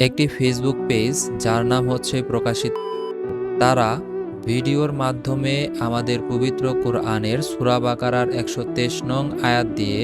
একটি Facebook page যার নাম হচ্ছে প্রকাশিত। তারা ভিডিওর মাধ্যমে আমাদের পবিত্র কোরআনের সুরাবাকারার একশো তেইশ নং আয়াত দিয়ে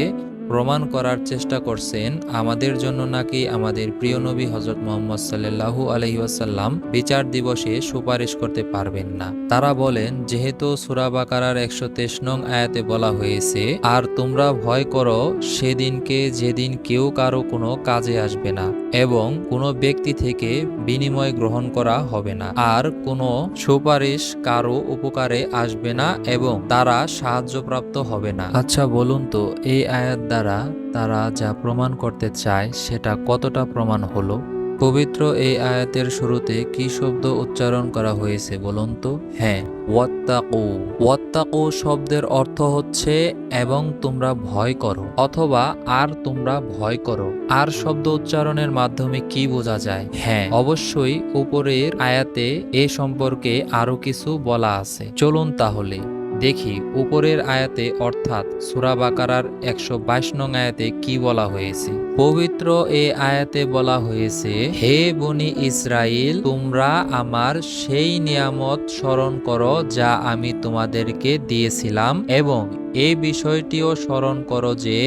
প্রমাণ করার চেষ্টা করছেন আমাদের জন্য নাকি আমাদের প্রিয় নবী হজরত মোহাম্মদ সাল্লাল্লাহু আলহি ওয়াসাল্লাম বিচার দিবসে সুপারিশ করতে পারবেন না। তারা বলেন, যেহেতু সুরা বাকারার একশো তেইশ নং আয়াতে বলা হয়েছে, আর তোমরা ভয় করো, সেদিনকে যেদিন কেউ কারও কোনো কাজে আসবে না এবং কোনো ব্যক্তি থেকে বিনিময় গ্রহণ করা হবে না। আর কোনো সুপারিশ কারও উপকারে আসবে না এবং তারা সাহায্যপ্রাপ্ত হবে না। আচ্ছা বলুন তো, এই আয়াত দ্বারা তারা যা প্রমাণ করতে চায় সেটা কতটা প্রমাণ হলো? পবিত্র এই আয়াতের শুরুতে কি শব্দ উচ্চারণ করা হয়েছে বলুন তো? হ্যাঁ ওয়াত্তাকু। ওয়াত্তাকু শব্দের অর্থ হচ্ছে, এবং তোমরা ভয় করো অথবা, আর তোমরা ভয় করো আর শব্দ উচ্চারণের মাধ্যমে কি বোঝা যায়? হ্যাঁ অবশ্যই উপরের আয়াতে এ সম্পর্কে আরও কিছু বলা আছে। চলুন তাহলে। দেখি উপরের আয়াতে অর্থাৎ সুরা বাকারার একশো বাইশ নং আয়াতে কি বলা হয়েছে? পবিত্র এ আয়াতে বলা হয়েছে, হে বনি ইসরাইল তোমরা আমার সেই নিয়ামত স্মরণ করো যা আমি তোমাদেরকে দিয়েছিলাম এবং এই বিষয়টিও স্মরণ করো যে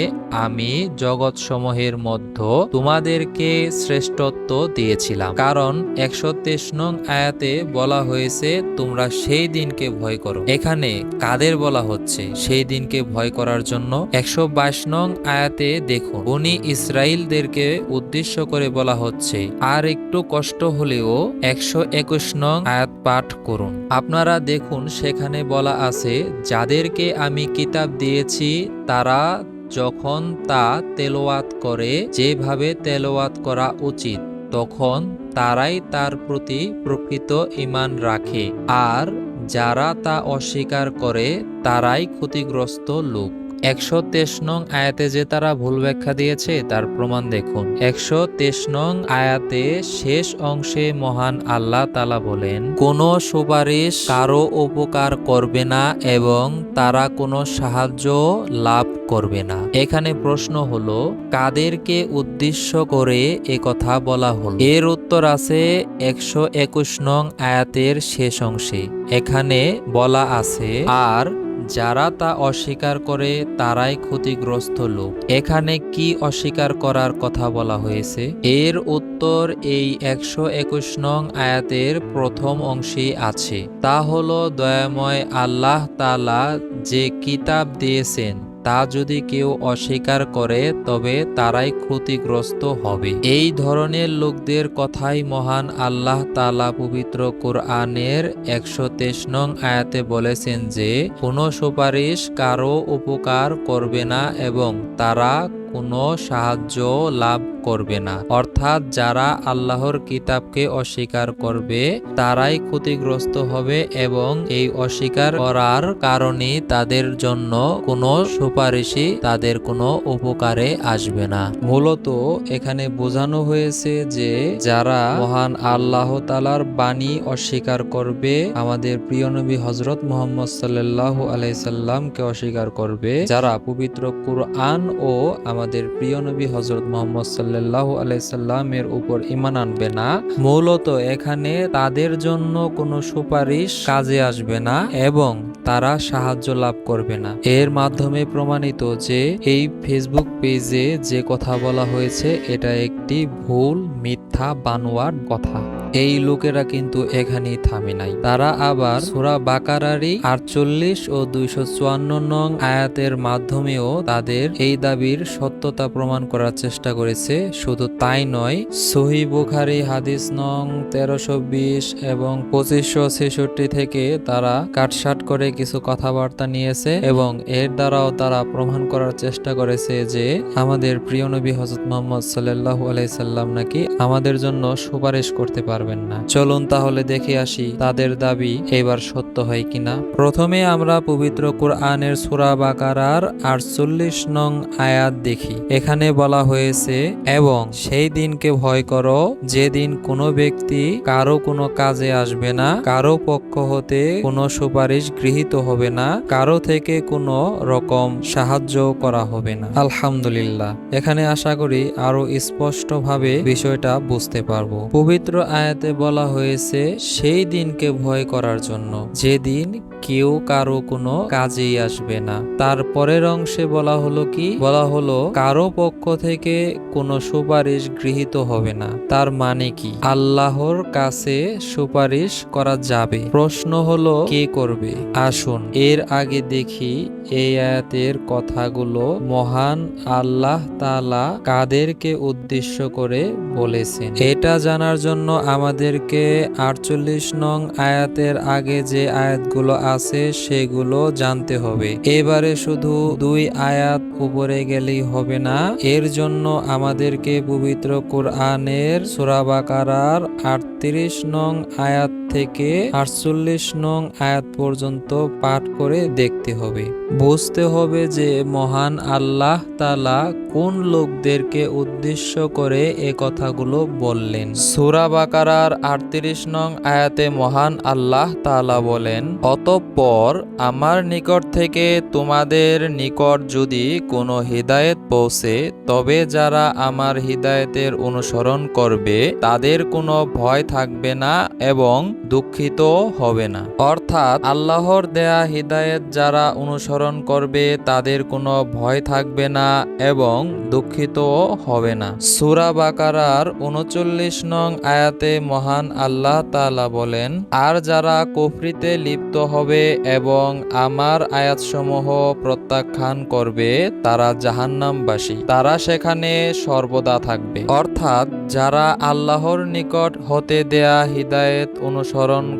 আমি জগৎসমূহের মধ্য তোমাদেরকে শ্রেষ্ঠত্ব দিয়েছিলাম। কারণ একশো তেইশ নং আয়াতে বলা হয়েছে, তোমরা সেই দিনকে ভয় করো। এখানে কাদের বলা হচ্ছে? সেই দিনকে ভয় করার জন্য একশো বাইশ নং আয়াতে দেখুন বনি ইসরায়েলদেরকে উদ্দেশ্য করে বলা হচ্ছে, আর একটু কষ্ট হলেও একশো একুশ নং আয়াত পাঠ করুন। আপনারা দেখুন, সেখানে বলা আছে, যাদেরকে আমি কিতাব দিয়েছি তারা যখন তা তেলোয়াত করে, যেভাবে তেলোয়াত করা উচিত, তখন তারাই তার প্রতি প্রকৃত ইমান রাখে। আর যারা তা অস্বীকার করে, তারাই ক্ষতিগ্রস্ত লোক। একশো তেইশ নং আয়াতে যে তারা ভুল ব্যাখ্যা দিয়েছে, তার প্রমাণ দেখুন। একশো তেইশ নং আয়াতে শেষ অংশে মহান আল্লাহ তালা বলেন, কোনো সুপারিশ কারও উপকার করবে না এবং তারা কোনো সাহায্য লাভ করবে না। এখানে প্রশ্ন হলো, কাদেরকে উদ্দেশ্য করে এ কথা বলা হলো? এর উত্তর আছে একশো একুশ নং আয়াতের শেষ অংশে। এখানে বলা আছে, আর যারা তা অস্বীকার করে, তারাই ক্ষতিগ্রস্ত লোক। এখানে কি অস্বীকার করার কথা বলা হয়েছে? এর উত্তর এই একশো একুশ নং আয়াতের প্রথম অংশে আছে। তা হল, দয়াময় আল্লাহ তালা যে কিতাব দিয়েছেন তা যদি কেউ অস্বীকার করে, তবে তারাই ক্ষতিগ্রস্ত হবে। এই ধরনের লোকদের কথাই মহান আল্লাহ তালা পবিত্র কোরআনের একশো তেইশ নং আয়াতে বলেছেন যে, কোনো সুপারিশ কারও উপকার করবে না এবং তারা কোনো সাহায্য লাভ করবে না। অর্থাৎ যারা আল্লাহর কিতাবকে অস্বীকার করবে, তারাই ক্ষতিগ্রস্ত হবে এবং এই অস্বীকার করার কারণে তাদের জন্য কোনো সুপারিশই তাদের কোনো উপকারে আসবে না। মূলত এখানে বোঝানো হয়েছে যে যারা মহান আল্লাহ তালার বাণী অস্বীকার করবে, আমাদের প্রিয় নবী হজরত মোহাম্মদ সাল্লাহ আলাইসাল্লামকে অস্বীকার করবে, যারা পবিত্র কুরআন ও আমাদের প্রিয় নবী হজরত মোহাম্মদ সাল্লাহ আলাইসাল্লামের উপর ইমান আনবে না। মূলত এখানে তাদের জন্য কোনো সুপারিশ কাজে আসবে না এবং তারা সাহায্য লাভ করবে না। এর মাধ্যমে প্রমাণিত যে এই ফেসবুক পেজে যে কথা বলা হয়েছে, এটা একটি ভুল, মিথ্যা বানোয়ার কথা। এই লোকেরা কিন্তু এখানেই থামে নাই। তারা আবার সুরা বাকারারি আটচল্লিশ ও দুইশো চুয়ান্ন নং আয়াতের মাধ্যমেও তাদের এই দাবির সত্যতা প্রমাণ করার চেষ্টা করেছে। শুধু তাই নয়, সহি বুখারি হাদিস নং তেরোশো বিশ এবং পঁচিশশো ছেষট্টি থেকে তারা কাটসাট করে কিছু কথাবার্তা নিয়েছে এবং এর দ্বারাও তারা প্রমাণ করার চেষ্টা করেছে যে আমাদের প্রিয় নবী হজরত মোহাম্মদ সাল্লাহ আলাইসাল্লাম নাকি আমাদের জন্য সুপারিশ করতে পারবেন না। চলুন তাহলে দেখে আসি তাদের দাবি এবার সত্য হয় কিনা। প্রথমে আমরা পবিত্র কোরআনের সুরা বাকারার আটচল্লিশ নং আয়াত দেখি। এখানে বলা হয়েছে, এবং সেই দিনকে ভয় করো, যেদিন কোনো ব্যক্তি কারও কোনো কাজে আসবে না, কারও পক্ষ হতে কোনো সুপারিশ গৃহীত হবে না, কারও থেকে কোনো রকম সাহায্য করা হবে না। আলহামদুলিল্লাহ। এখানে আশা করি আরও স্পষ্টভাবে বিষয়টা বুঝতে পারব। পবিত্র আয়াতে বলা হয়েছে সেই দিনকে ভয় করার জন্য। যেদিন কেউ কারও কোনো কাজেই আসবে না। তারপরের অংশে বলা হলো কি? বলা হলো, কারও পক্ষ থেকে কোনো সুপারিশ গৃহীত হবে না। তার মানে কি? আল্লাহর কাছে সুপারিশ করা যাবে। প্রশ্ন হলো, কে করবে? আসুন, এর আগে দেখি এই আয়াতের কথাগুলো মহান আল্লাহ তালা কাদেরকে উদ্দেশ্য করে বলেছেন। এটা জানার জন্য আমাদেরকে আটচল্লিশ নং আয়াতের আগে যে আয়াতগুলো আছে, সেগুলো জানতে হবে। এবারে শুধু দুই আয়াত উপরে গেলেই হবে না, এর জন্য আমাদেরকে পবিত্র কোরআনের সুরাবাকারার আটত্রিশ নং আয়াত থেকে আটচল্লিশ নং আয়াত পর্যন্ত পাঠ করে দেখতে হবে। বুঝতে হবে যে মহান আল্লাহ তালা কোন লোকদেরকে উদ্দেশ্য করে এ কথাগুলো বললেন। সুরা বাকারার আটত্রিশ নং আয়াতে মহান আল্লাহ তালা বলেন, অতঃপর আমার নিকট থেকে তোমাদের নিকট যদি কোনো হৃদায়ত পৌঁছে, তবে যারা আমার হৃদায়তের অনুসরণ করবে, তাদের কোনো ভয় থাকবে না এবং দুঃখিত হবে না। অর্থাৎ আল্লাহর দেয়া হৃদায়ত যারা অনুসরণ করবে, তাদের কোনো ভয় থাকবে না এবং দুঃখিত হবে না। সুরা বাকারার উনচল্লিশ নং আয়াতে মহান আল্লাহ তালা বলেন, আর যারা কুফরিতে লিপ্ত হবে এবং আমার আয়াতসমূহ প্রত্যাখ্যান করবে, তারা জাহান্নামবাসী। তারা সেখানে সর্বদা থাকবে। অর্থাৎ যারা আল্লাহর নিকট হতে দেয়া হিদায়েত অনুসরণ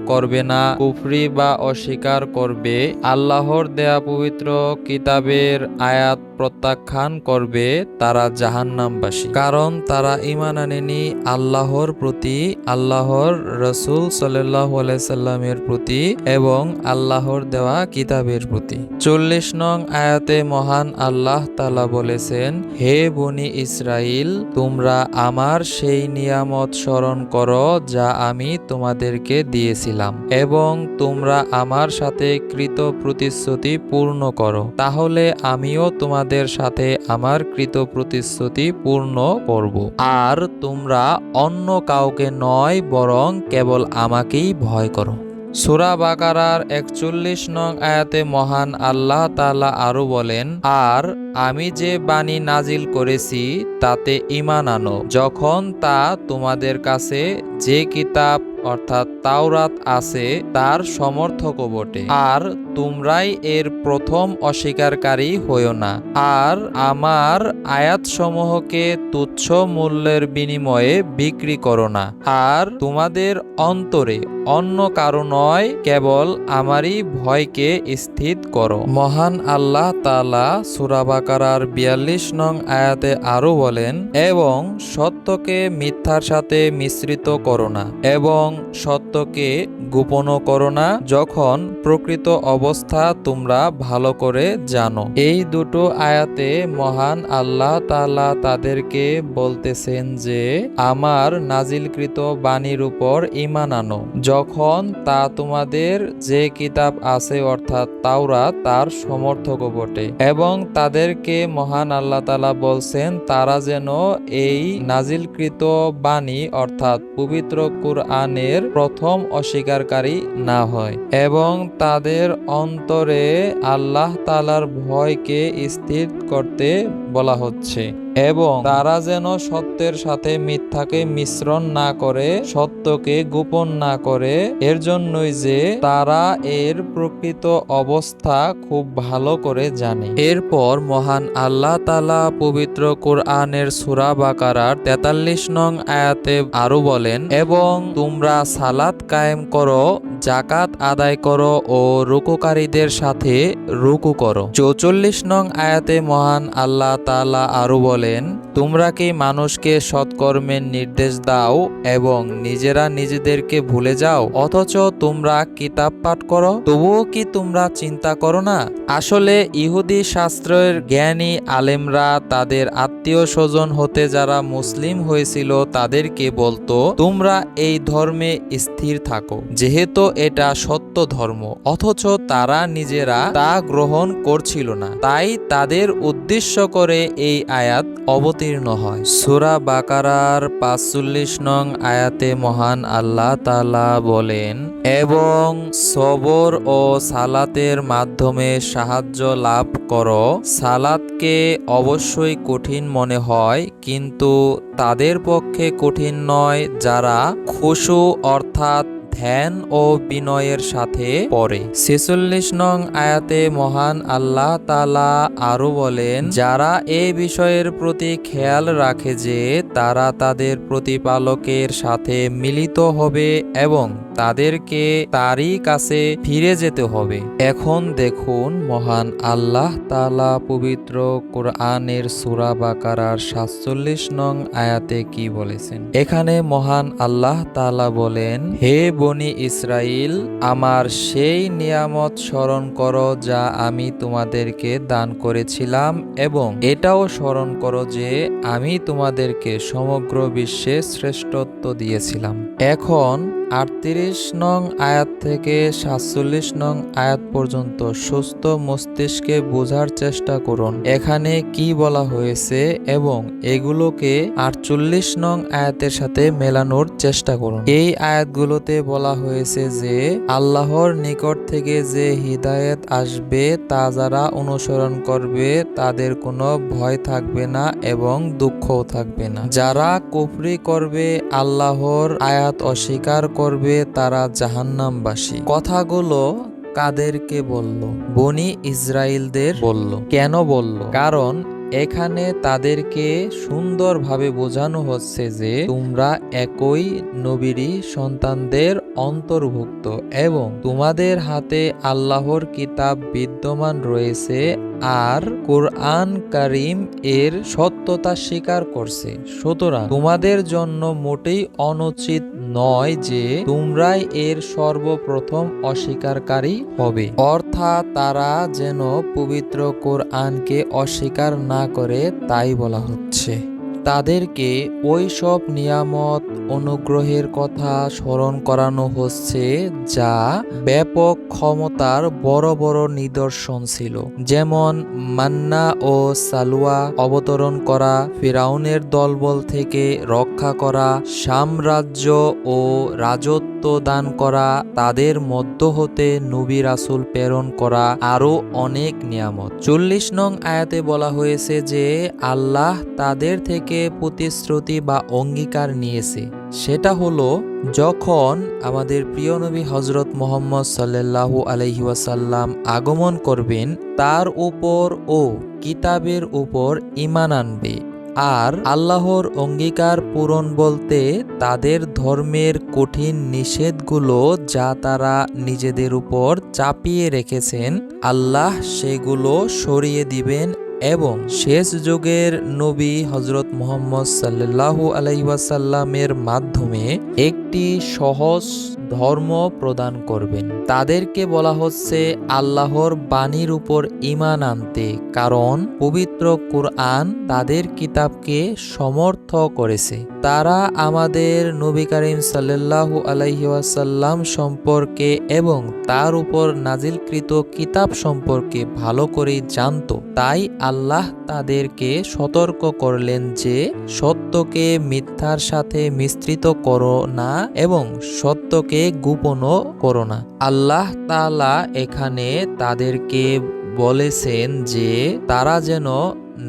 করবে না কুফরি বা অস্বীকার করবে। আল্লাহর দেয়া পবিত্র কিতাবের আয়াত প্রত্যাখ্যান করবে তারা জাহান্নামবাসী। কারণ তারা ইমান আনেনি আল্লাহর প্রতি, আল্লাহর রসুল সাল্লামের প্রতি এবং আল্লাহর দেওয়া কিতাবের প্রতি। চল্লিশ নং আয়াতে মহান আল্লাহ তালা বলেছেন, হে বনি ইসরাইল তোমরা আমার সেই নিয়ামত স্মরণ করো যা আমি তোমাদেরকে দিয়েছিলাম এবং তোমরা আমার সাথে কৃত প্রতিশ্রুতি পূর্ণ করো। তাহলে আমিও তোমাদের সাথে আমার কৃত প্রতিশ্রুতি পূর্ণ করব। আর তোমরা অন্য কাউকে নয়, বরং কেবল আমাকেই ভয় করো। সুরা বাকারার একচল্লিশ নং আয়াতে মহান আল্লাহ তালা আরও বলেন, আর আমি যে বাণী নাজিল করেছি, তাতে ইমান আনো। যখন তা তোমাদের কাছে যে কিতাব অর্থাৎ তাওরাত আছে, তার সমর্থকও বটে। আর তোমরাই এর প্রথম অস্বীকারী হইও না। আর আমার আয়াতসমূহকে তুচ্ছ মূল্যের বিনিময়ে বিক্রি করো না। আর তোমাদের অন্তরে অন্য কারও নয়, কেবল আমারই ভয়কে স্থিত করো। মহান আল্লাহ তালা সুরাবাকার বিয়াল্লিশ নং আয়াতে আরও বলেন, এবং সত্যকে মিথ্যার সাথে মিশ্রিত করো না, এবং সত্যকে গোপনও করো না, যখন প্রকৃত অবস্থা তোমরা ভালো করে জানো। এই দুটো আয়াতে মহান আল্লাহ তাআলা তাদেরকে বলতেছেন যে, আমার নাজিলকৃত বাণীর উপর ইমান আনো। যখন তা তোমাদের যে কিতাব আছে, অর্থাৎ তাওরা তার সমর্থক বটে। এবং তাদেরকে মহান আল্লাহ তালা বলছেন, তারা যেন এই নাজিলকৃত বাণী, অর্থাৎ পবিত্র কুরআনের প্রথম অস্বীকারী না হয় এবং তাদের অন্তরে আল্লাহ তালার ভয়কে স্থির করতে বলা হচ্ছে। এবং তারা যেন সত্যের সাথে মিথ্যাকে মিশ্রণ না করে, সত্যকে গোপন না করে এর জন্যই যে তারা এর প্রকৃত অবস্থা খুব ভালো করে জানে। এরপর মহান আল্লাহ তালা পবিত্র কোরআনের সুরা বাকারার তেতাল্লিশ নং আয়াতে আরও বলেন, এবং তোমরা সালাত কায়েম করো জাকাত আদায় করো ও রুকুকারীদের সাথে রুকু করো। চৌচল্লিশ নং আয়াতে মহান আল্লাহ তাআলা আরও বলেন, তোমরা কি মানুষকে সৎকর্মের নির্দেশ দাও এবং নিজেরা নিজেদেরকে ভুলে যাও? অথচ তোমরা কিতাব পাঠ করো? তবুও কি তোমরা চিন্তা করো না? আসলে ইহুদি শাস্ত্রের জ্ঞানী আলেমরা তাদের আত্মীয় স্বজন হতে যারা মুসলিম হয়েছিল তাদেরকে বলতো, তোমরা এই ধর্মে স্থির থাকো। যেহেতু এটা সত্য ধর্ম অথচ তারা নিজেরা তা গ্রহণ করছিল না। তাই তাদের উদ্দেশ্য করে এই আয়াত অবতীর্ণ হয়। সুরা বাকারার পাঁচচল্লিশ নং আয়াতে মহান আল্লাহ তালা বলেন, এবং সবর ও সালাতের মাধ্যমে সাহায্য লাভ করো। সালাতকে অবশ্যই কঠিন মনে হয়, কিন্তু তাদের পক্ষে কঠিন নয় যারা খুশু অর্থাৎ ধ্যান ও বিনয়ের সাথে পড়ে। ছেচল্লিশ নং আয়াতে মহান আল্লাহ তালা আরও বলেন, যারা এই বিষয়ের প্রতি খেয়াল রাখে যে তারা তাদের প্রতিপালকের সাথে মিলিত হবে এবং তাদেরকে তারই কাছে ফিরে যেতে হবে। এখন দেখুন, মহান আল্লাহ তালা পবিত্র কোরআনের সুরা বাকারার সাতচল্লিশ নং আয়াতে কি বলেছেন? এখানে মহান আল্লাহ তালা বলেন, হে বনি ইসরাইল, আমার সেই নিয়ামত স্মরণ করো যা আমি তোমাদেরকে দান করেছিলাম এবং এটাও স্মরণ করো যে আমি তোমাদেরকে সমগ্র বিশ্বে শ্রেষ্ঠত্ব দিয়েছিলাম। এখন আটত্রিশ নং আয়াত থেকে সাতচল্লিশ নং আয়াত পর্যন্ত সুস্থ মস্তিষ্কে বোঝার চেষ্টা করুন। এখানে কি বলা হয়েছে এবং এগুলোকে আটচল্লিশ নং আয়াতের সাথে মেলানোর চেষ্টা করুন। এই আয়াতগুলোতে বলা হয়েছে যে, আল্লাহর নিকট থেকে যে হিদায়েত আসবে তা যারা অনুসরণ করবে তাদের কোনো ভয় থাকবে না এবং দুঃখও থাকবে না। যারা কুফরি করবে আল্লাহর আয়াত অস্বীকার করবে তারা জাহান্নামবাসী। কথাগুলো কাদেরকে বলল? বনি ইসরায়েলদের বলল। কেন বলল? কারণ এখানে তাদেরকে সুন্দরভাবে বোঝানো হচ্ছে যে তোমরা একই নবীরই সন্তানদের অন্তর্ভুক্ত এবং তোমাদের হাতে আল্লাহর কিতাব বিদ্যমান রয়েছে আর কোরআন কারিম এর সত্যতা স্বীকার করছে। সুতরাং তোমাদের জন্য মোটেই অনুচিত নয় যে তোমরাই এর সর্বপ্রথম অস্বীকারকারী হবে। অর্থাৎ তারা যেন পবিত্র কোরআনকে অস্বীকার না করে তাই বলা হচ্ছে। তাদেরকে ওই সব নিয়ামত অনুগ্রহের কথা স্মরণ করানো হচ্ছে, যা ব্যাপক ক্ষমতার বড় বড় নিদর্শন ছিল। যেমন মান্না ও সালুয়া অবতরণ করা, ফিরাউনের দলবল থেকে রক্ষা করা, সাম্রাজ্য ও রাজত্ব দান করা, তাদের মধ্য হতে নবী রাসুল প্রেরণ করা আরও অনেক নিয়ামত। চল্লিশ নং আয়াতে বলা হয়েছে যে আল্লাহ তাদের থেকে প্রতিশ্রুতি বা অঙ্গীকার নিয়েছে। সেটা হলো, যখন আমাদের প্রিয় নবী হজরত মোহাম্মদ সাল্লাল্লাহু আলহি ওয়াসাল্লাম আগমন করবেন, তার উপর ও কিতাবের উপর ইমান আনবে। আর আল্লাহর অঙ্গীকার পূরণ বলতে তাদের ধর্মের কঠিন নিষেধগুলো যা তারা নিজেদের উপর চাপিয়ে রেখেছেন, আল্লাহ সেগুলো সরিয়ে দিবেন এবং শেষ যুগের নবী হজরত মোহাম্মদ সাল্লাল্লাহু আলাইসাল্লামের মাধ্যমে একটি সহজ ধর্ম প্রদান করবেন। তাদেরকে বলা হচ্ছে আল্লাহর বাণীর উপর ইমান আনতে, কারণ পবিত্র কোরআন তাদের কিতাবকে সমর্থ করেছে। তারা আমাদের নবী করিম সাল্লাল্লাহু আলাইসাল্লাম সম্পর্কে এবং তার উপর নাজিলকৃত কিতাব সম্পর্কে ভালো করেই জানতো। তাই আল্লাহ তাদেরকে সতর্ক করলেন যে সত্যকে মিথ্যার সাথে মিশ্রিত করো না এবং সত্যকে গোপনও করো না। আল্লাহ তালা এখানে তাদেরকে বলেছেন যে তারা যেন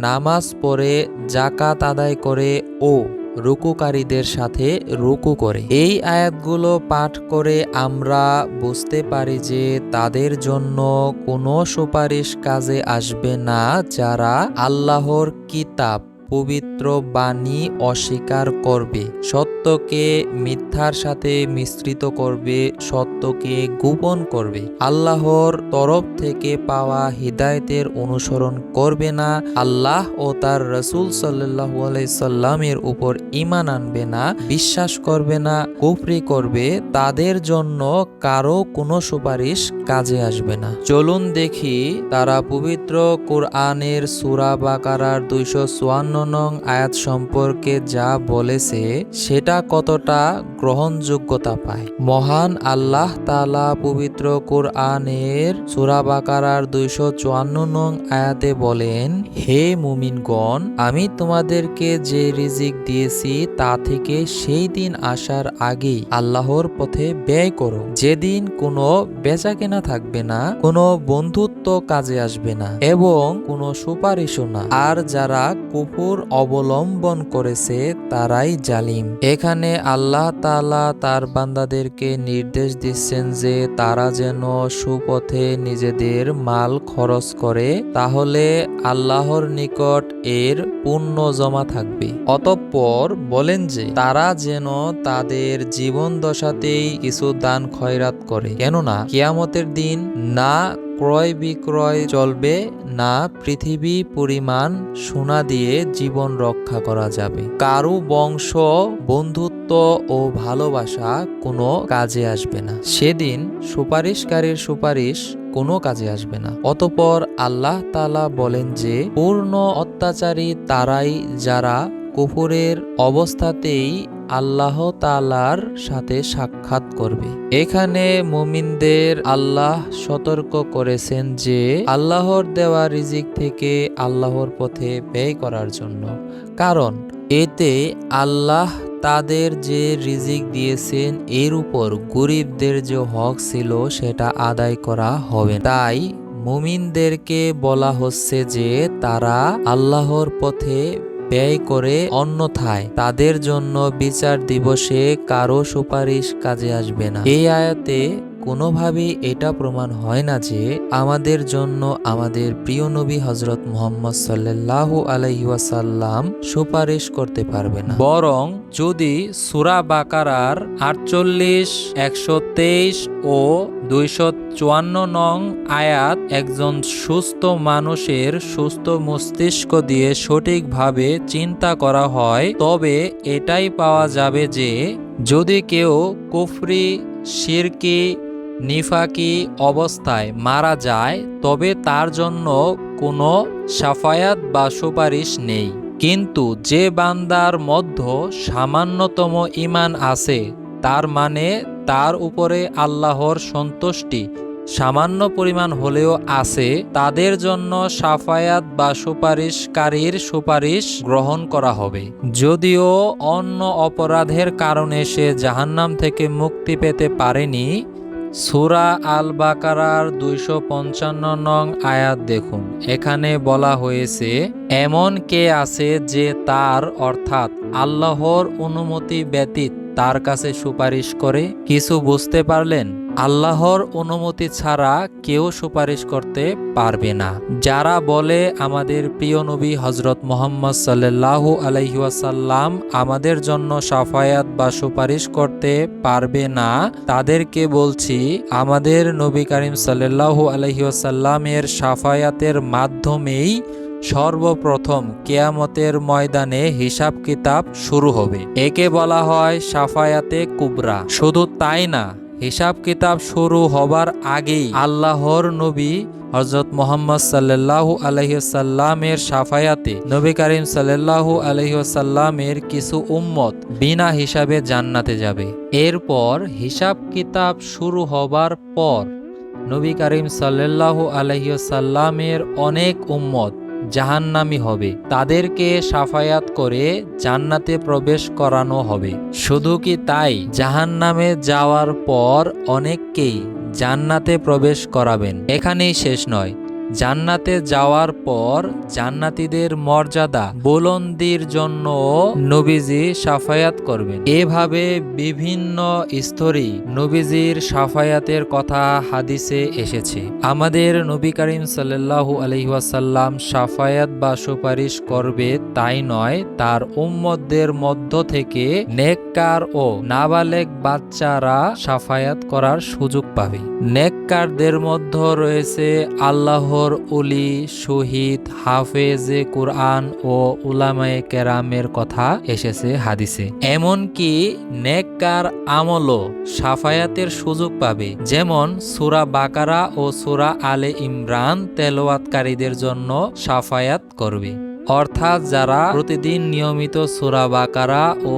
নামাজ পড়ে জাকাত আদায় করে ও রুকুকারীদের সাথে রুকু করে। এই আয়াতগুলো পাঠ করে আমরা বুঝতে পারি যে তাদের জন্য কোনো সুপারিশ কাজে আসবে না যারা আল্লাহর কিতাব, পবিত্র বাণী অস্বীকার করবে। সত্যকে মিথ্যার সাথে মিশ্রিত করবে, সত্যকে গোপন করবে। আল্লাহর তরফ থেকে পাওয়া হিদায়তের অনুসরণ করবে না। আল্লাহ ও তার রসুল সাল্লাহ সাল্লামের উপর ইমান আনবে না, বিশ্বাস করবে না, কুফরি করবে। তাদের জন্য কারও কোনো সুপারিশ কাজে আসবে না। চলুন দেখি তারা পবিত্র কোরআনের সুরা বাকারার দুইশো চুয়ান্ন নং আয়াত সম্পর্কে যা বলেছে, সেটা কতটা গ্রহণযোগ্যতা পায়? মহান আল্লাহ তালা পবিত্র কোরআনের সুরা বাকারার দুইশো চুয়ান্ন নং আয়াতে বলেন, হে মুমিনগণ, আমি তোমাদেরকে যে রিজিক দিয়েছি তা থেকে সেই দিন আসার আগেই আল্লাহর পথে ব্যয় করো। যেদিন কোনো বেচা কেনা থাকবে না, কোনো বন্ধুত্ব কাজে আসবে না এবং কোনো সুপারিশও না। আর যারা কুকুর অবলম্বন করেছে, তারাই জালিম। এখানে আল্লাহ তালা তার বান্দাদেরকে নির্দেশ দিচ্ছেন যে, তারা যেন সুপথে নিজেদের মাল খরচ করে, তাহলে আল্লাহর নিকট এর পুণ্য জমা থাকবে। অতঃপর বলেন যে, তারা যেন তাদের জীবন দশাতেই কিছু দান খয়রাত করে। কেননা, কিয়ামতের দিন না ক্রয় বিক্রয় চলবে না পৃথিবী পরিমাণ সোনা দিয়ে জীবন রক্ষা করা যাবে। কারু বংশ, বন্ধুত্ব ও ভালোবাসা কোনো কাজে আসবে না। সেদিন সুপারিশকারীর সুপারিশ কোনো কাজে আসবে না। অতপর আল্লাহ তালা বলেন যে, পূর্ণ অত্যাচারী তারাই যারা কুফুরের অবস্থাতেই আল্লাহ তালার সাথে সাক্ষাৎ করবে। এখানে মুমিনদের আল্লাহ সতর্ক করেছেন যে, আল্লাহর দেওয়া রিজিক থেকে আল্লাহর পথে ব্যয় করার জন্য। কারণ, এতে আল্লাহ তাদের যে রিজিক দিয়েছেন, এর উপর গরিবদের যে হক ছিল, সেটা আদায় করা হবে তাই মুমিনদেরকে বলা হচ্ছে যে, তারা আল্লাহর পথে ব্যয় করে অন্যথায়। তাদের জন্য বিচার দিবসে কারও সুপারিশ কাজে আসবে না। এই আয়াতে কোনোভাবেই এটা প্রমাণ হয় না যে আমাদের জন্য আমাদের প্রিয় নবী হজরত মোহাম্মদ সাল্লাল্লাহু আলাইহি ওয়াসাল্লাম সুপারিশ করতে পারবে না। বরং যদি সুরা বাকারার আটচল্লিশ, একশো তেইশ ও দুইশো চুয়ান্ন নং আয়াত একজন সুস্থ মানুষের সুস্থ মস্তিষ্ক দিয়ে সঠিকভাবে চিন্তা করা হয়, তবে এটাই পাওয়া যাবে যে যদি কেউ কুফরি, শিরকি নিফাকি অবস্থায় মারা যায়, তবে তার জন্য কোনো সাফায়াত বা সুপারিশ নেই। কিন্তু যে বান্দার মধ্য সামান্যতম ইমান আছে, তার মানে তার উপরে আল্লাহর সন্তুষ্টি সামান্য পরিমাণ হলেও আছে, তাদের জন্য সাফায়াত বা সুপারিশকারীর সুপারিশ গ্রহণ করা হবে। যদিও অন্য অপরাধের কারণে সে জাহান্নাম থেকে মুক্তি পেতে পারেনি সুরা আল বাকারার দুইশো পঞ্চান্ন নং আয়াত দেখুন। এখানে বলা হয়েছে, এমন কে আছে যে তার অর্থাৎ আল্লাহর অনুমতি ব্যতীত তার কাছে সুপারিশ করে কিছু বুঝতে পারলেন, আল্লাহর অনুমতি ছাড়া কেউ সুপারিশ করতে পারবে না। যারা বলে, আমাদের প্রিয় নবী হজরত মোহাম্মদ সাল্লাল্লাহু আলহিউসাল্লাম আমাদের জন্য সাফায়াত বা সুপারিশ করতে পারবে না, তাদেরকে বলছি, আমাদের নবী করিম সাল্লাল্লাহু আলহিউসাল্লামের সাফায়াতের মাধ্যমেই সর্বপ্রথম কেয়ামতের ময়দানে হিসাব কিতাব শুরু হবে। একে বলা হয় সাফায়াতে কুবরা। শুধু তাই না, হিসাব কিতাব শুরু হবার আগেই আল্লাহর নবী হজরত মোহাম্মদ সাল্লাল্লাহু আলহিসাল্লামের সাফায়াতে নবী করিম সাল্লাল্লাহু আলহিসাল্লামের কিছু উম্মত বিনা হিসাবে জান্নাতে যাবে। এরপর হিসাব কিতাব শুরু হবার পর নবী করিম সাল্লাল্লাহু আলহিসাল্লামের অনেক উম্মত জাহান্নামি হবে। তাদেরকে সাফায়াত করে জান্নাতে প্রবেশ করানো হবে। শুধু কি তাই? জাহান্নামে যাওয়ার পর অনেককেই জান্নাতে প্রবেশ করাবেন। এখানেই শেষ নয়। জান্নাতে যাওয়ার পর জান্নাতীদের মর্যাদা বুলন্দির জন্য নবীজি সাফায়াত করবেন। এভাবে বিভিন্ন স্তরে নবীজির সাফায়াতের কথা হাদিসে এসেছে। আমাদের নবী করিম সাল্লাল্লাহু আলহিহাসাল্লাম সাফায়াত বা সুপারিশ করবে তাই নয়, তার উম্মতদের মধ্য থেকে নেককার ও নাবালেক বাচ্চারা সাফায়াত করার সুযোগ পাবে। নেককারদের মধ্যে রয়েছে আল্লাহর উলি, শহীদ, হাফেজে কুরআন ও উলামায়ে কেরামের কথা এসেছে হাদিসে। এমনকি নেককার আমলও সাফায়াতের সুযোগ পাবে। যেমন সুরা বাকারা ও সুরা আলে ইমরান তেলাওয়াতকারীদের জন্য সাফায়াত করবে। অর্থাৎ যারা প্রতিদিন নিয়মিত সুরা বাকারা ও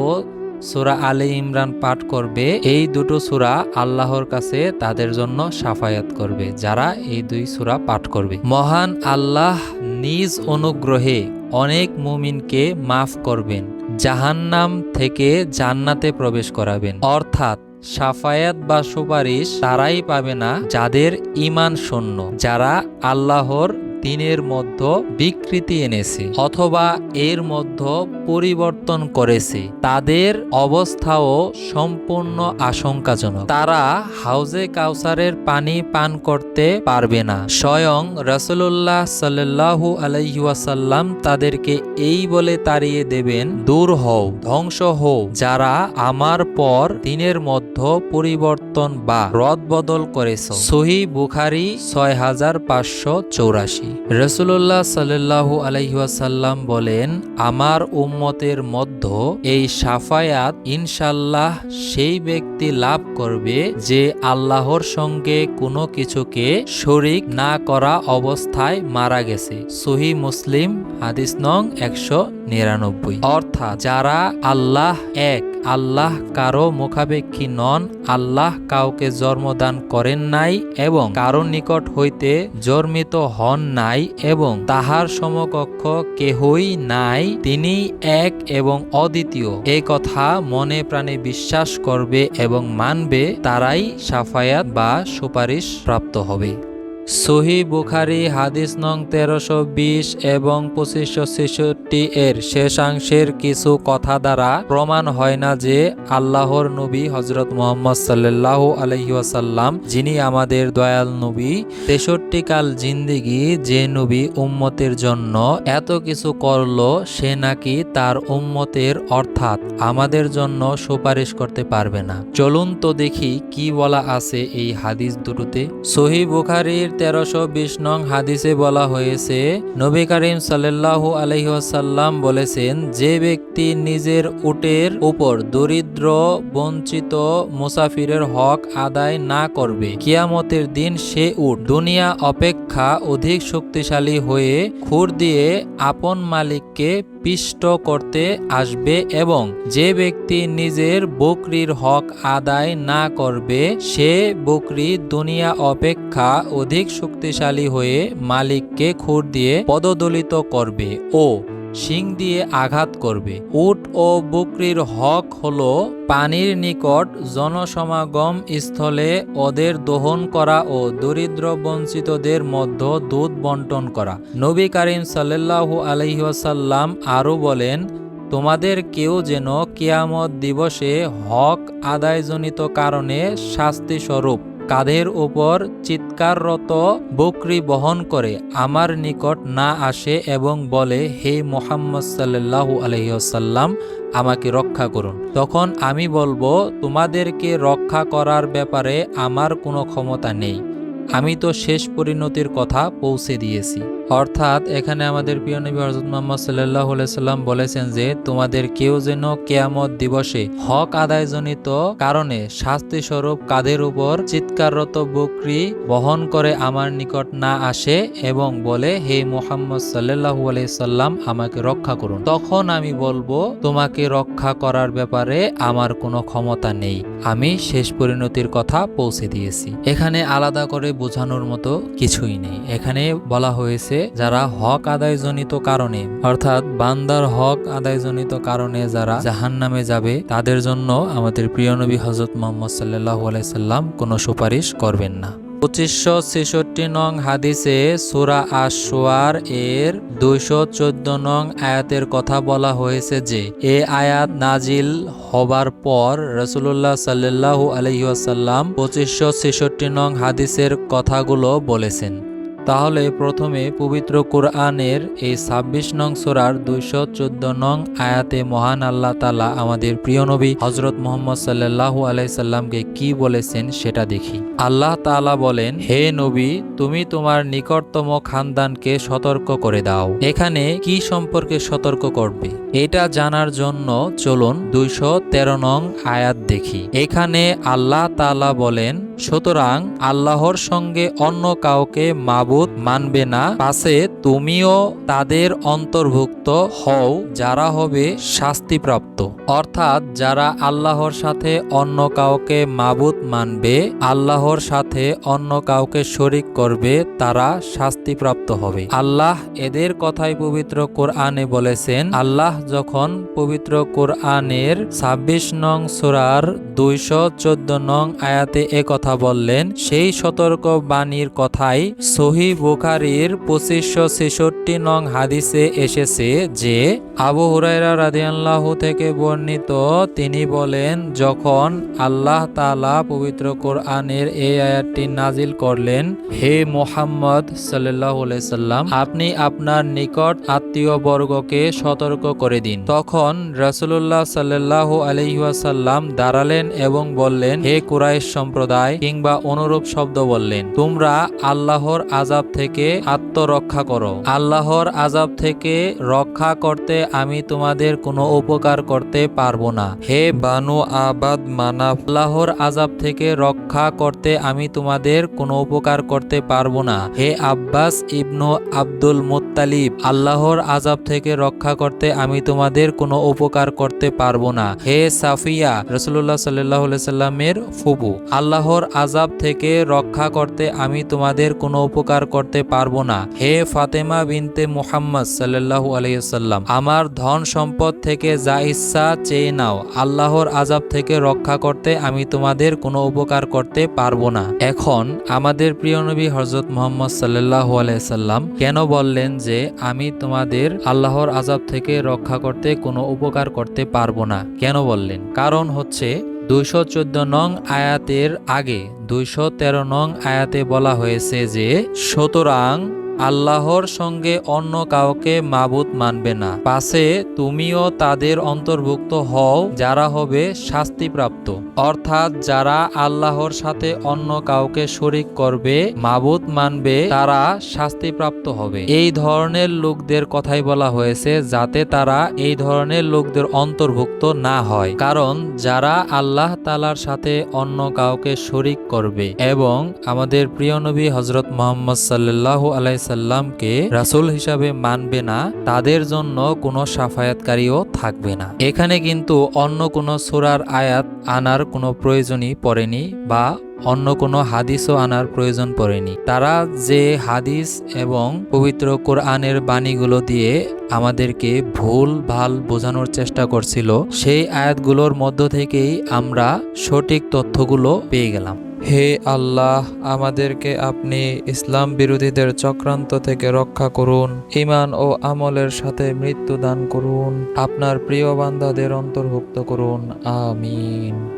সুরা আলে ইমরান পাঠ করবে। এই দুটো সুরা আল্লাহর কাছে তাদের জন্য সাফায়াত করবে, যারা এই দুই সুরা পাঠ করবে। মহান আল্লাহ নিজ অনুগ্রহে অনেক মুমিনকে মাফ করবেন, জাহান্নাম থেকে জান্নাতে প্রবেশ করাবেন। অর্থাৎ সাফায়াত বা সুপারিশ তারাই পাবে না যাদের ইমান শূন্য, যারা আল্লাহর দিনের মধ্যে বিকৃতি এনেছে অথবা এর মধ্যে পরিবর্তন করেছে। তাদের অবস্থাও সম্পূর্ণ আশঙ্কাজনক। তারা হাউজে কাউসারের পানি পান করতে পারবে না। স্বয়ং রসুল্লাহ সাল্লাহু আলাইহাসাল্লাম তাদেরকে এই বলে তাড়িয়ে দেবেন, দূর হও, ধ্বংস হও। যারা আমার পর দিনের মধ্যে পরিবর্তন বা রদ বদল করেছ। সহি বুখারি ছয় হাজার পাঁচশো চৌরাশি। রসুল্লাহ সাল্লাহু আলাইহাসাল্লাম বলেন, আমার উম্মতের মধ্য এই সাফায়াত ইনশাল্লাহ সেই ব্যক্তি লাভ করবে যে আল্লাহর সঙ্গে কোনো কিছুকে শরিক না করা অবস্থায় মারা গেছে। সহি মুসলিম, হাদিস নং একশো নিরানব্বই। অর্থাৎ যারা আল্লাহ এক আল্লাহ কারও মুখাপেক্ষী নন, আল্লাহ কাউকে জন্মদান করেন নাই এবং কারও নিকট হইতে জন্মিত হন নাই এবং তাহার সমকক্ষ কেহই নাই তিনি এক এবং অদ্বিতীয়। এ কথা মনে প্রাণে বিশ্বাস করবে এবং মানবে, তারাই সাফায়াত বা সুপারিশ প্রাপ্ত হবে। সহি বুখারি হাদিস নং তেরোশো বিশ এবং পঁচিশশো ছেষট্টি এর শেষাংশের কিছু কথা দ্বারা প্রমাণ হয় না যে আল্লাহর নবী হজরত মোহাম্মদ সাল্লাহ আলহিহাসাল্লাম যিনি আমাদের দয়াল নবী। তেষট্টি কাল জিন্দিগি যে নবী উম্মতের জন্য এত কিছু করল, সে নাকি তার উম্মতের অর্থাৎ আমাদের জন্য সুপারিশ করতে পারবে না। চলুন তো দেখি কি বলা আছে এই হাদিস দুটোতে। সহি বুখারির তেরোশো বিশ নং হাদিসে বলা হয়েছে, নবী করিম সাল্লাল্লাহু আলহিহাসাল্লাম বলেছেন, যে ব্যক্তি নিজের উটের উপর দরিদ্র, বঞ্চিত, মুসাফিরের হক আদায় না করবে, কিয়ামতের দিন সে উট দুনিয়া অপেক্ষা অধিক শক্তিশালী হয়ে খুর দিয়ে আপন মালিককে পিষ্ট করতে আসবে এবং যে ব্যক্তি নিজের বকরির হক আদায় না করবে, সে বকরি দুনিয়া অপেক্ষা অধিক শক্তিশালী হয়ে মালিককে খুর দিয়ে পদদলিত করবে। ও শিং দিয়ে আঘাত করবে। উট ও বকরির হক হল পানির নিকট জনসমাগম স্থলে ওদের দহন করা ও দরিদ্র বঞ্চিতদের মধ্য দুধ বন্টন করা। নবী করিম সাল্লাল্লাহু আলহিহাসাল্লাম আরও বলেন, তোমাদের কেউ যেন কিয়ামত দিবসে হক আদায়জনিত কারণে শাস্তি স্বরূপ কাঁধের ওপর চিৎকাররত বকরি বহন করে আমার নিকট না আসে এবং বলে, হে মোহাম্মদ সাল্লু আলহিহসাল্লাম আমাকে রক্ষা করুন। তখন আমি বলব, তোমাদেরকে রক্ষা করার ব্যাপারে আমার কোনো ক্ষমতা নেই। আমি তো শেষ পরিণতির কথা পৌঁছে দিয়েছি। অর্থাৎ এখানে আমাদের প্রিয় নবী হজরত মোহাম্মদ সাল্লাহ সাল্লাম বলেছেন যে, তোমাদের কেউ যেন কেয়ামত দিবসে হক আদায়জনিত কারণে শাস্তি স্বরূপ কাঁধের উপর চিৎকাররত বকরি বহন করে আমার নিকট না আসে এবং বলে, হে মোহাম্মদ সাল্লাহ সাল্লাম, আমাকে রক্ষা করুন। তখন আমি বলব, তোমাকে রক্ষা করার ব্যাপারে আমার কোনো ক্ষমতা নেই। আমি শেষ পরিণতির কথা পৌঁছে দিয়েছি। এখানে আলাদা করে বোঝানোর মতো কিছুই নেই। এখানে বলা হয়েছে যারা হক আদায়জনিত কারণে, অর্থাৎ বান্দার হক আদায়জনিত কারণে যারা জাহান নামে যাবে, তাদের জন্য আমাদের প্রিয় নবী হজরত মোহাম্মদ সাল্লাহ আলাইসাল্লাম কোনো সুপারিশ করবেন না। পঁচিশশো ছেষট্টি নং হাদিসে সুরা আশোয়ার এর দুইশো চোদ্দ নং আয়াতের কথা বলা হয়েছে যে, এ আয়াত নাজিল হবার পর রসুল্লাহ সাল্লাহু আলহিহাসাল্লাম পঁচিশশো ছেষট্টি নং হাদিসের কথাগুলো বলেছেন। তাহলে প্রথমে পবিত্র কোরআনের এই ছাব্বিশ নং সোরার দুইশো চোদ্দ নং আয়াতে মহান আল্লাহ তালা আমাদের প্রিয় নবী হজরত মোহাম্মদ সাল্লাহু আলাইসাল্লামকে কি বলেছেন সেটা দেখি। আল্লাহ তালা বলেন, হে নবী, তুমি তোমার নিকটতম খানদানকে সতর্ক করে দাও। এখানে কি সম্পর্কে সতর্ক করবে? এটা জানার জন্য চলুন দুইশো তেরো নং আয়াত দেখি। এখানে আল্লাহ তালা বলেন সুতরাং আল্লাহর সঙ্গে অন্য কাউকে মাবুদ মানবে না। পাশে তুমিও তাদের অন্তর্ভুক্ত হও, যারা হবে শাস্তিপ্রাপ্ত। অর্থাৎ যারা আল্লাহর সাথে অন্য কাউকে মাবুদ মানবে, আল্লাহর সাথে অন্য কাউকে শরিক করবে, তারা শাস্তিপ্রাপ্ত হবে। আল্লাহ এদের কথাই পবিত্র কোরআনে বলেছেন, আল্লাহ যখন পবিত্র কোরআনের ছাব্বিশ নং সুরার দুইশো চোদ্দ নং আয়াতে এ কথা বললেন, সেই সতর্ক বাণীর কথাই সহি বুখারির পঁচিশশো ছেষট্টি নং হাদিসে এসেছে যে, আবু হুরাইরা রাদিয়াল্লাহু থেকে বর্ণিত, তিনি বলেন, যখন আল্লাহ তালা পবিত্র কোরআনের এই আয়াতটি নাজিল করলেন, হে মোহাম্মদ সাল্লাহ সাল্লাম, আপনি আপনার নিকট আত্মীয় বর্গকে সতর্ক করে দিন। তখন রাসুল্লাহ সাল্লাহ আলহিহাসাল্লাম দাঁড়ালেন এবং বললেন, হে কুরাইশ সম্প্রদায় কিংবা অনুরূপ শব্দ বললেন। তোমরা আল্লাহর আজাব থেকে আত্মরক্ষা করো। আল্লাহর আজাব থেকে রক্ষা করতে আমি তোমাদের কোনো উপকার করতে পারব না। হে বানু আবাদ মানাফ আল্লাহর আজাব থেকে রক্ষা করতে আমি তোমাদের কোনো উপকার করতে পারব না। হে আব্বাস ইবনু আব্দুল মুত্তালিব, আল্লাহর আজাব থেকে রক্ষা করতে আমি তোমাদের কোনো উপকার করতে পারব না। হে সাফিয়া রসুল্লাহ সাল্লাহ সাল্লামের ফুবু আল্লাহর আজাব থেকে রক্ষা করতে আমি তোমাদের কোনো উপকার করতে পারব না। হে ফাতেমা বিনতে মুহাম্মদ সাল্লাল্লাহু আলাইসাল্লাম আমার ধন সম্পদ থেকে যা ইচ্ছা চেয়ে নাও। আল্লাহর আজাব থেকে রক্ষা করতে আমি তোমাদের কোনো উপকার করতে পারব না। এখন আমাদের প্রিয় নবী হজরত মোহাম্মদ সাল্লাল্লাহু আলাইসাল্লাম কেন বললেন যে, আমি তোমাদের আল্লাহর আজাব থেকে রক্ষা করতে কোনো উপকার করতে পারব না? কেন বললেন? কারণ হচ্ছে দুইশো চোদ্দ নং আয়াতের আগে দুইশো তেরো নং আয়াতে বলা হয়েছে যে সুতরাং আল্লাহর সঙ্গে অন্য কাউকে মাবুদ মানবে না। পাশে তুমিও তাদের অন্তর্ভুক্ত হও, যারা হবে শাস্তিপ্রাপ্ত। অর্থাৎ যারা আল্লাহর সাথে অন্য কাউকে শরিক করবে, মাবুদ মানবে, তারা শাস্তিপ্রাপ্ত হবে। এই ধরনের লোকদের কথাই বলা হয়েছে, যাতে তারা এই ধরনের লোকদের অন্তর্ভুক্ত না হয়। কারণ যারা আল্লাহ তালার সাথে অন্য কাউকে শরিক করবে এবং আমাদের প্রিয় নবী হজরত মোহাম্মদ সাল্লাহ আলাইসাল্লামকে রাসুল হিসাবে মানবে না, তাদের জন্য কোনো সাফায়াতকারীও থাকবে না। এখানে কিন্তু অন্য কোনো সুরার আয়াত আনার কোনো প্রয়োজনই পড়েনি বা অন্য কোনো হাদিসও আনার প্রয়োজন পড়েনি। তারা যে হাদিস এবং পবিত্র কোরআনের বাণীগুলো দিয়ে আমাদেরকে ভুল, ভালো বোঝানোর চেষ্টা করছিল, সেই আয়াতগুলোর মধ্য থেকেই আমরা সঠিক তথ্যগুলো পেয়ে গেলাম। হে আল্লাহ, আমাদেরকে আপনি ইসলাম বিরোধীদের চক্রান্ত থেকে রক্ষা করুন ইমান ও আমলের সাথে মৃত্যু দান করুন, আপনার প্রিয় বান্ধাদের অন্তর্ভুক্ত করুন, আমিন।